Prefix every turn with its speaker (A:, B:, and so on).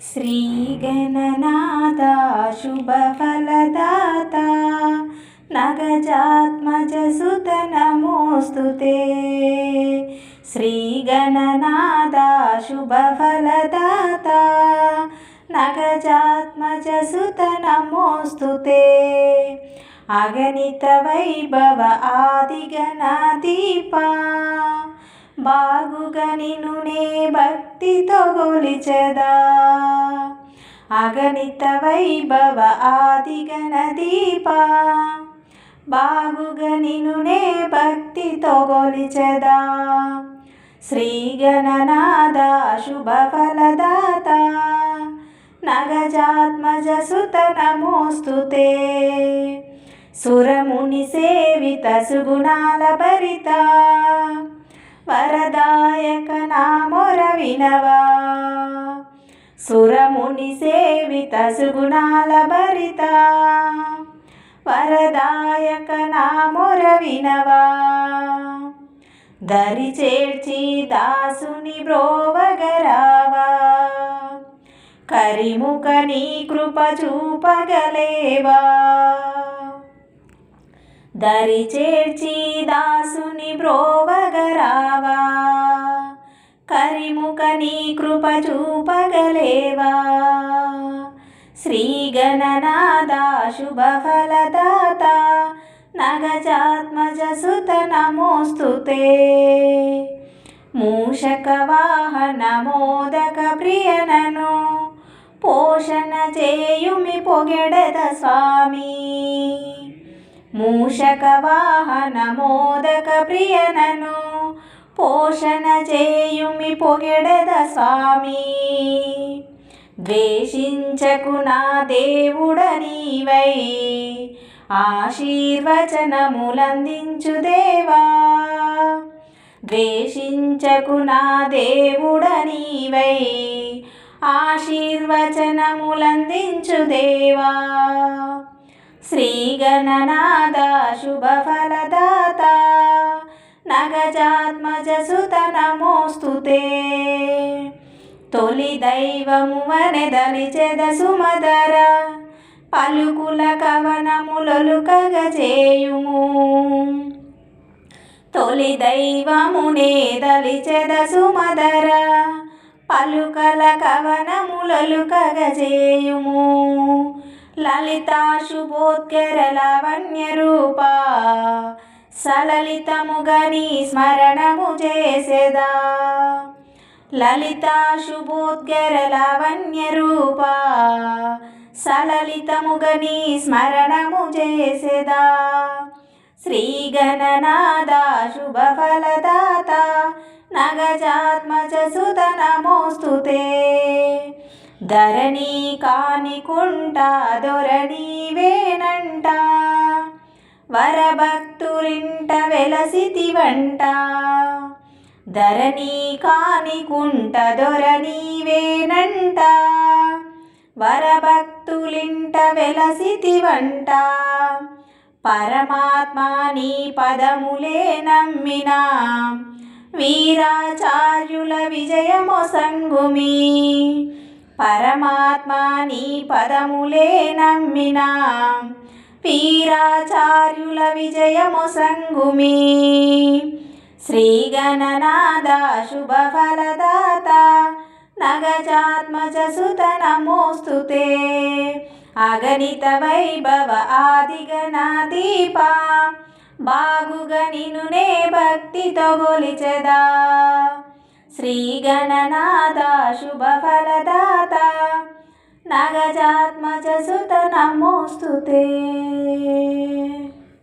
A: श्रीगणनादाशुभफलदाता नगजात्मजसुत नमोऽस्तु ते। श्रीगणनादाशुभफलदाता नगजात्मजसुत नमोऽस्तु ते। अगणितवैभव वैभव బాగుగా నిన్ను నే భక్తితో గొలిచెదా అగణిత వైభవ ఆదిగణ దీప. బాగుగా నినునే భక్తితో గొలిచెదా శ్రీ గణనాద శుభ ఫలదాత. నగజాత్మజ నమోస్తుతే సురముని సేవిత సుగుణాల భరిత. వరదాయక నామొర వినవా. సురముని సేవిత సుగుణాల భరిత. వరదాయక నామొర వినవా. దరి చేర్చి దాసుని బ్రోవగరావా. కరిముఖ నీ కృప చూపగలేవా. దరి చేర్చి దాసుని బ్రోవగరావా కరిముక నీ కృప చూపగలేవా? శ్రీగణనాథ శుభఫలదాత నగజాత్మజ సుత నమోస్తు మూషక వాహన మోదక ప్రియనను పోషణ చేయుమి పొగెడద స్వామీ. మూషక వాహన మోదక ప్రియనను పోషణ చేయుమి పొగెడద స్వామి. ద్వేషించకు నా దేవుడ నీవై ఆశీర్వచనములందించు దేవా. ద్వేషించకు నా దేవుడ నీవై ఆశీర్వచనములందించు దేవా. శ్రీగణనాథ శుభఫలదాత నగజాత్మజసుత నమోస్తు తొలి దైవము వనెదలిచెద సుమదర. పలుకుల కవనములొలుకగజేయుము. తొలి దైవమునే దలిచెద సుమదర. పలుకల కవనములొలుకగజేయుము. లలితాశుభోత్కరలావణ్యరూపా సలలితముగని స్మరణము చేసేదా? లలితాశుభోద్గరలావణ్యరూపా సలలితముగని స్మరణము చేసేదా? శ్రీగణనాదా శుభఫలదాత నగజాత్మ సుత నమోస్తుతే. ధరణి కానికుంట దొరణి వేనంట వరభక్తురింట వెలసితివంట. ధరణి కానికుంట దొరణి వేనంట వరభక్తులింట వెలసితివంట. పరమాత్మా నీ పదములే నమ్మినా. వీరాచార్యుల విజయము సంగుమి పరమాత్మాని పదములే నమ్మినా. పీరాచార్యుల విజయముసంగుమీ శ్రీగణనాథ శుభఫలదాత నగజాత్మజసుత నమోస్తు అగణిత వైభవ ఆదిగణాదీప బాగుగ నినునే భక్తితో గొలిచెదా. శ్రీగణనాథ శుభఫలద नागजात्मजसुत नमोऽस्तु ते